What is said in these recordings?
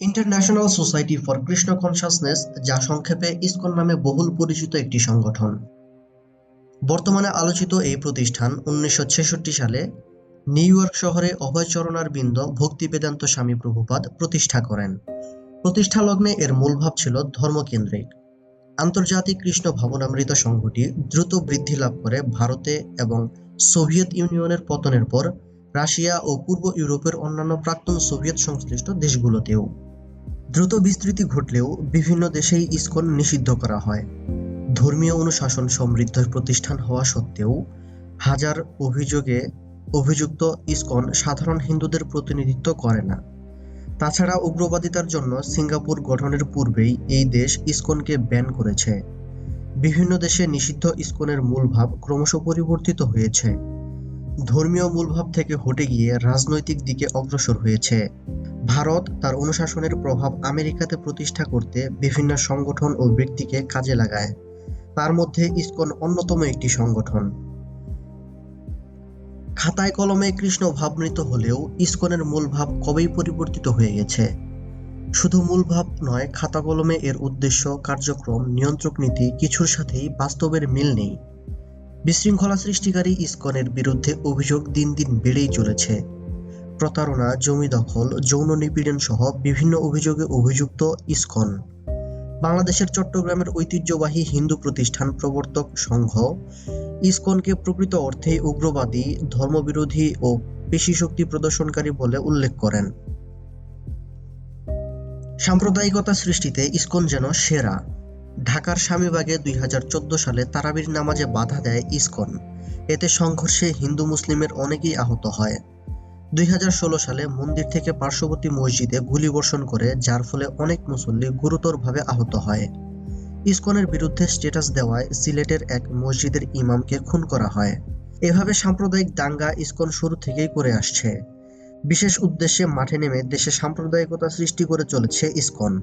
International society for Krishna consciousness যা সংক্ষেপে ISKCON নামে বহুল পরিচিত একটি সংগঠন। বর্তমানে আলোচিত এই প্রতিষ্ঠান উনিশশো ছেষট্টি সালে নিউ ইয়র্ক শহরে অভয়চরণারবিন্দ ভক্তি বেদান্ত স্বামী প্রভুপাদ প্রতিষ্ঠা করেন। প্রতিষ্ঠা লগ্নে এর মূল ভাব ছিল ধর্মকেন্দ্রিক। আন্তর্জাতিক কৃষ্ণ ভাবনামৃত সংঘটি দ্রুত বৃদ্ধি লাভ করে ভারতে এবং সোভিয়েত ইউনিয়নের পতনের পর রাশিয়া ও পূর্ব ইউরোপের অন্যান্য প্রাক্তন সোভিয়েত সংশ্লিষ্ট দেশগুলোতেও। দ্রুত বিস্তৃতি ঘটলেও বিভিন্ন দেশেই ইসকন নিষিদ্ধ করা হয়। ধর্মীয় অনুশাসন সমৃদ্ধ প্রতিষ্ঠান হওয়া সত্ত্বেও হাজার অভিযোগে অভিযুক্ত ইসকন সাধারণ হিন্দুদের প্রতিনিধিত্ব করে না। তাছাড়া উগ্রবাদিতার জন্য সিঙ্গাপুর গঠনের পূর্বেই এই দেশ ইসকনকে ব্যান করেছে। বিভিন্ন দেশে নিষিদ্ধ ইসকনের মূলভাব ক্রমশ পরিবর্তিত হয়েছে। ধর্মীয় মূলভাব থেকে হটে গিয়ে রাজনৈতিক দিকে অগ্রসর হয়েছে। ভারত তার অনুশাসনের প্রভাব আমেরিকাতে প্রতিষ্ঠা করতে বিভিন্ন সংগঠন ও ব্যক্তিকে কাজে লাগায়। তার মধ্যে ইসকন অন্যতম একটি সংগঠন। খাতায় কলমে কৃষ্ণ ভাবমৃত হলেও ইসকনের মূল ভাব কবেই পরিবর্তিত হয়ে গেছে? শুধু মূল ভাব নয়, খাতা কলমে এর উদ্দেশ্য, কার্যক্রম, নিয়ন্ত্রক নীতি কিছুর সাথেই বাস্তবের মিল নেই। বিশৃঙ্খলা সৃষ্টিকারী ইসকনের বিরুদ্ধে অভিযোগ দিন দিন বেড়েই চলেছে। প্রতারণা, জমি দখল, যৌন নিপীড়ন সহ বিভিন্ন অভিযোগে অভিযুক্ত ইসকন। বাংলাদেশের চট্টগ্রামের ঐতিহ্যবাহী হিন্দু প্রতিষ্ঠান প্রবর্তক সংঘ ইসকনকে প্রকৃত অর্থে উগ্রবাদী, ধর্মবিরোধী ও পেশিশক্তি প্রদর্শনকারী বলে উল্লেখ করেন। সাম্প্রদায়িকতা সৃষ্টিতে ইসকন যেন সেরা। ঢাকার স্বামীবাগে দুই হাজার চোদ্দ সালে তারাবির নামাজে বাধা দেয় ইসকন। এতে সংঘর্ষে হিন্দু মুসলিমের অনেকেই আহত হয়। দুই হাজার ষোলো সালে মন্দির থেকে পার্শ্ববর্তী মসজিদে গুলিবর্ষণ করে, যার ফলে অনেক মুসল্লি গুরুতরভাবে আহত হয়। ইসকনের বিরুদ্ধে স্ট্যাটাস দেওয়ায় সিলেটের এক মসজিদের ইমামকে খুন করা হয়। এভাবে সাম্প্রদায়িক দাঙ্গা ইসকন শুরু থেকেই করে আসছে। বিশেষ উদ্দেশ্যে মাঠে নেমে দেশে সাম্প্রদায়িকতা সৃষ্টি করে চলেছে ইসকন।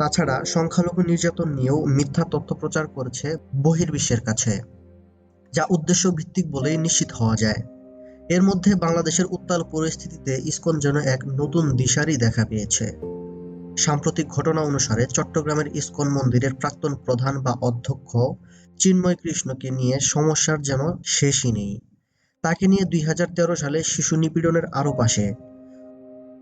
তাছাড়া সংখ্যালঘু নির্যাতন নিয়েও মিথ্যা তথ্য প্রচার করেছে বহির্বিশ্বের কাছে, যা উদ্দেশ্য ভিত্তিক বলেই নিশ্চিত হওয়া যায়। এর মধ্যে বাংলাদেশের উত্তাল পরিস্থিতিতে ইসকন যেন এক নতুন দিশারি দেখা পেয়েছে। সাম্প্রতিক ঘটনা অনুসারে চট্টগ্রামের ইসকন মন্দিরের প্রাক্তন প্রধান বা অধ্যক্ষ চিন্ময় কৃষ্ণকে নিয়ে সমস্যার যেন শেষই নেই। তাকে নিয়ে দুই হাজার তেরো সালে শিশু নিপীড়নের আরও পাশে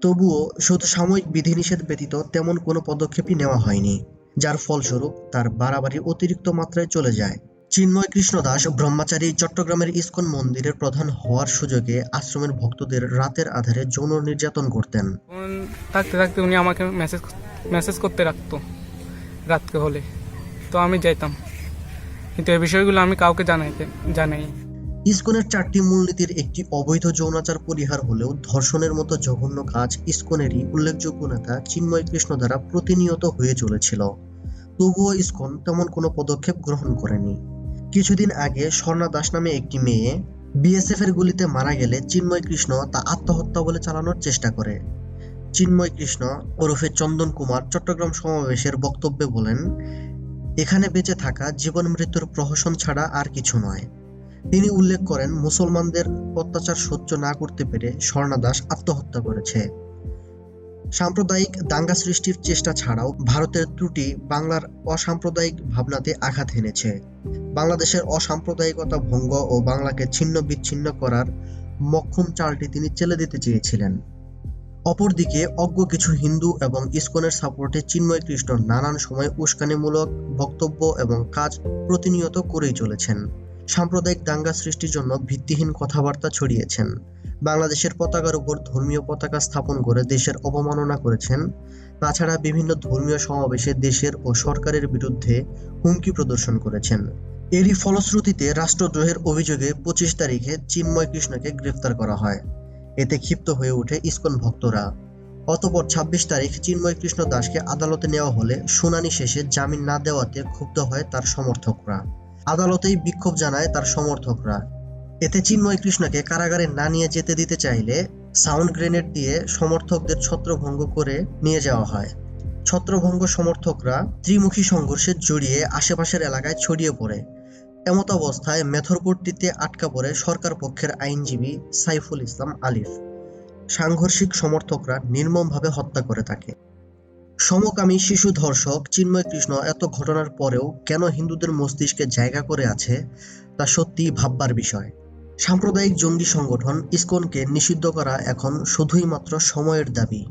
তবুও শুধু সাময়িক বিধিনিষেধ ব্যতীত তেমন কোনো পদক্ষেপই নেওয়া হয়নি, যার ফলস্বরূপ তার বাড়াবাড়ি অতিরিক্ত মাত্রায় চলে যায়। চিন্ময় কৃষ্ণ দাস ব্রহ্মচারী চট্টগ্রামের ইসকন মন্দিরের প্রধান হওয়ার সুযোগে আশ্রমের ভক্তদের রাতের আধারে যৌন নির্যাতন করতেন। থাকতে থাকতে উনি আমাকে মেসেজ মেসেজ করতে রাখতো রাতকে হলে। তো আমি যাইতাম। কিন্তু এই বিষয়গুলো আমি কাউকে জানাইতে জানাই ইসকনের চারটি মূলনীতির একটি অবৈধ যৌনাচার পরিহার হলেও ধর্ষণের মতো জঘন্য কাজ ইসকনেরই উল্লেখযোগ্য নেতা চিন্ময় কৃষ্ণ দ্বারা প্রতিনিয়ত হয়ে চলেছিল। তবুও ইসকন তেমন কোনো পদক্ষেপ গ্রহণ করেনি। কিছুদিন আগে স্বর্ণা দাস নামে একটি মেয়ে বিএসএফ এর গুলিতে মারা গেলে চিন্ময় কৃষ্ণ তা আত্মহত্যা বলে চালানোর চেষ্টা করে। চিন্ময় কৃষ্ণ ওরফে চন্দন কুমার চট্টগ্রাম সমাবেশের বক্তব্যে বলেন, এখানে বেঁচে থাকা জীবন মৃত্যুর প্রহসন ছাড়া আর কিছু নয়। তিনি উল্লেখ করেন, মুসলমানদের অত্যাচার সহ্য না করতে পেরে স্বর্ণা দাস আত্মহত্যা করেছে। সাম্প্রদায়িক দাঙ্গা সৃষ্টির চেষ্টা ছাড়াও ভারতের ত্রুটি বাংলার অসাম্প্রদায়িক ভাবনাতে আঘাত এনেছে। বাংলাদেশের অসাম্প্রদায়িকতা ভঙ্গ ও বাংলাকে ছিন্ন বিচ্ছিন্ন করার মক্ষম চালটি তিনি চেলে দিতে চেয়েছিলেন। অপরদিকে, অজ্ঞ কিছু হিন্দু এবং ইসকনের সাপোর্টে চিন্ময় কৃষ্ণ নানান সময় উস্কানিমূলক বক্তব্য এবং কাজ প্রতিনিয়ত করেই চলেছেন। সাম্প্রদায়িক দাঙ্গা সৃষ্টির জন্য ভিত্তিহীন কথাবার্তা ছড়িয়েছেন। বাংলাদেশের পতাকার উপর ধর্মীয় পতাকা স্থাপন করে দেশের অবমাননা করেছেন। তাছাড়া বিভিন্ন ধর্মীয় সমাবেশে দেশের ও সরকারের বিরুদ্ধে হুমকি প্রদর্শন করেছেন। এরই ফলশ্রুতিতে রাষ্ট্রদ্রোহের অভিযোগে পঁচিশ তারিখে চিন্ময় কৃষ্ণকে গ্রেফতার করা হয়। এতে ক্ষিপ্ত হয়ে ওঠে ইসকন ভক্তরা। অতপর ছাব্বিশ তারিখ চিন্ময় কৃষ্ণ দাসকে আদালতে নেওয়া হলে শুনানি শেষে জামিন না দেওয়াতে ক্ষুব্ধ হয় তার সমর্থকরা। আদালতেই বিক্ষোভ জানায় তার সমর্থকরা। এতে চিন্ময় কৃষ্ণকে কারাগারে না নিয়ে যেতে দিতে চাইলে সাউন্ড গ্রেনেড দিয়ে সমর্থকদের ছত্রভঙ্গ করে নিয়ে যাওয়া হয়। ছত্রভঙ্গ সমর্থকরা ত্রিমুখী সংঘর্ষে জড়িয়ে আশেপাশের এলাকায় ছড়িয়ে পড়ে। এমত অবস্থায় মেথরপট্টিতে আটকা পড়ে সরকার পক্ষের আইনজীবী সাইফুল ইসলাম আলিফ। সাংঘর্ষিক সমর্থকরা নির্মমভাবে হত্যা করে তাকে। সমকামী শিশু ধর্ষক চিন্ময় কৃষ্ণ এত ঘটনার পরেও কেন হিন্দুদের মস্তিষ্কে জায়গা করে আছে, তা সত্যি ভাববার বিষয়। সাম্প্রদায়িক জঙ্গি সংগঠন ইসকনকে নিষিদ্ধ করা এখন শুধুই মাত্র সময়ের দাবি।